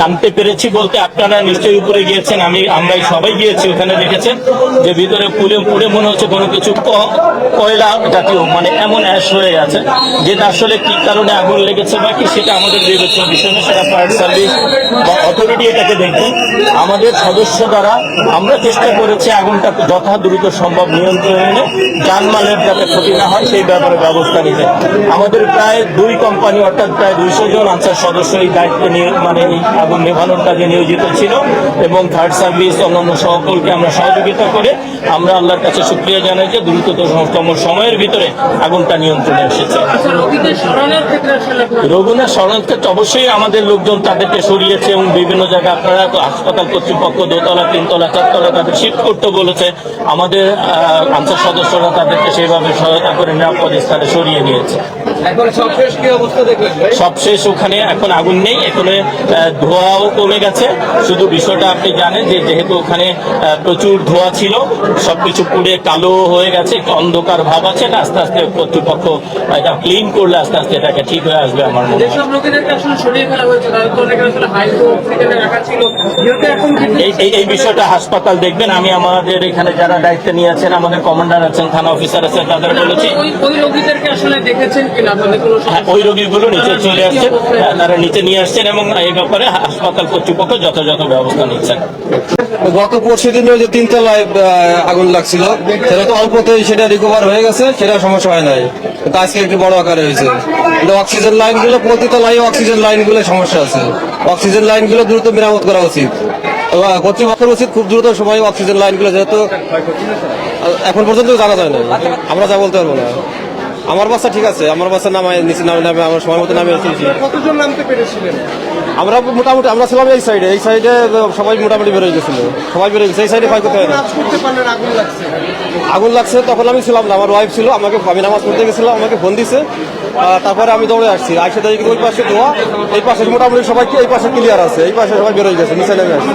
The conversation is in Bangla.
জানতে পেরেছি বলতে আপনারা নিশ্চয়ই উপরে গিয়েছেন, আমি আমরা সবাই গিয়েছি ওখানে দেখেছেন যে ভিতরে পুড়ে পুড়ে মনে হচ্ছে কোনো কিছু কয়লা জাতীয় মানে এমন অ্যাশ হয়ে গেছে, যেটা আসলে কি কারণে আগুন লেগেছে বা কি সেটা আমাদের বিবেচনা বিষয় না, সেটা ফায়ার সার্ভিস বা অথরিটি এটাকে দেখবে। আমাদের সদস্য দ্বারা আমরা চেষ্টা করেছি আগুনটা যথা দ্রুত সম্ভব নিয়ন্ত্রণে এনে যানমালের যাতে ক্ষতি না হয় সেই ব্যাপারে ব্যবস্থা নিতে। আমাদের প্রায় দুই কোম্পানি অর্থাৎ প্রায় দুইশো জন আনসার সদস্য এই দায়িত্ব নিয়ে মানে এই নেভানোর কাজে নিয়োজিত ছিল এবং থার্ড সার্ভিস অন্যান্য সকলকে আমরা সহযোগিতা করে আমরা আল্লাহর কাছে শুক্রিয়া জানাই যে দ্রুততম সময়ের ভিতরে আগুনটা নিয়ন্ত্রণে এসেছে। রঘুনাথ শরণার্থী অবশ্যই আমাদের লোকজন তাদেরকে সরিয়েছে এবং বিভিন্ন জায়গায় আপনারা হাসপাতাল কর্তৃপক্ষ দোতলা তিনতলা চারতলা তাদের শিফট করতে বলেছে। আমাদের আনসার সদস্যরা তাদেরকে সেইভাবে সহায়তা করে নিরাপদ স্থানে সরিয়ে নিয়েছে। সবশেষ ওখানে এখন আগুন নেই। এখানে আহ, ধোঁয়াও কমে গেছে। শুধু বিষয়টা আপনি জানেন যে যেহেতু ওখানে প্রচুর ধোঁয়া ছিল সবকিছু পুড়ে কালো হয়ে গেছে একটু অন্ধকার ভাব আছে এটা আস্তে আস্তে কর্তৃপক্ষ এটা ক্লিন করলে আস্তে আস্তে এটাকে ঠিক হয়ে আসবে আমার মনে এই বিষয়টা হাসপাতাল দেখবেন। আমি আমাদের এখানে যারা দায়িত্ব নিয়েছেন আমাদের কমান্ডার আছেন থানা অফিসার আছেন তাদের বলেছি ওই হ্যাঁ, ওই রোগীগুলো নিচে চলে আসছেন। তারা নিচে নিয়ে আসছেন এবং এই ব্যাপারে হাসপাতাল কর্তৃপক্ষ যথাযথ ব্যবস্থা নিচ্ছেন গত পরশু দিন যে তিনতলায় আগুন লাগছিল সেটা তো অল্পতেই সেটা রিকভার হয়ে গেছে সেটা সমস্যা হয় নাই। কিন্তু আজকে একটু বড় আকারে হয়েছে। কিন্তু অক্সিজেন লাইনগুলো প্রতিতলায় অক্সিজেন লাইনগুলো সমস্যা আছে। অক্সিজেন লাইনগুলো দ্রুত মেরামত করা উচিত। কর্তৃপক্ষের উচিত খুব দ্রুত সময় অক্সিজেন লাইনগুলো যেহেতু এখন পর্যন্ত জানা যায় না আমরা যা বলতে পারব না। আমার বাচ্চা ঠিক আছে আমার বাচ্চা নামায় নিচে নামে নামে আমার সময় মতো নামে এসেছি কতজন নামতে পেরেছিলেন? আমরা মোটামুটি, আমরা ছিলাম এই সাইডে এই সাইডে সবাই মোটামুটি বেরোয় গেছিল। সবাই বেরোয় গেছে। এই সাইডে ফাই করতে না। আগুন লাগছে, তখন আমি ছিলাম না। আমার ওয়াইফ ছিল, আমাকে, আমি নামাজ পড়তে গেছিলাম, আমাকে ফোন দিছে। তারপরে আমি দৌড়ে আসছি। আসে দেখি ওই পাশে ধোয়া। এই পাশে মোটামুটি সবাই এই পাশে ক্লিয়ার আছে। এই পাশে সবাই বেরোয় গেছে, নিচে নেমে আসছে।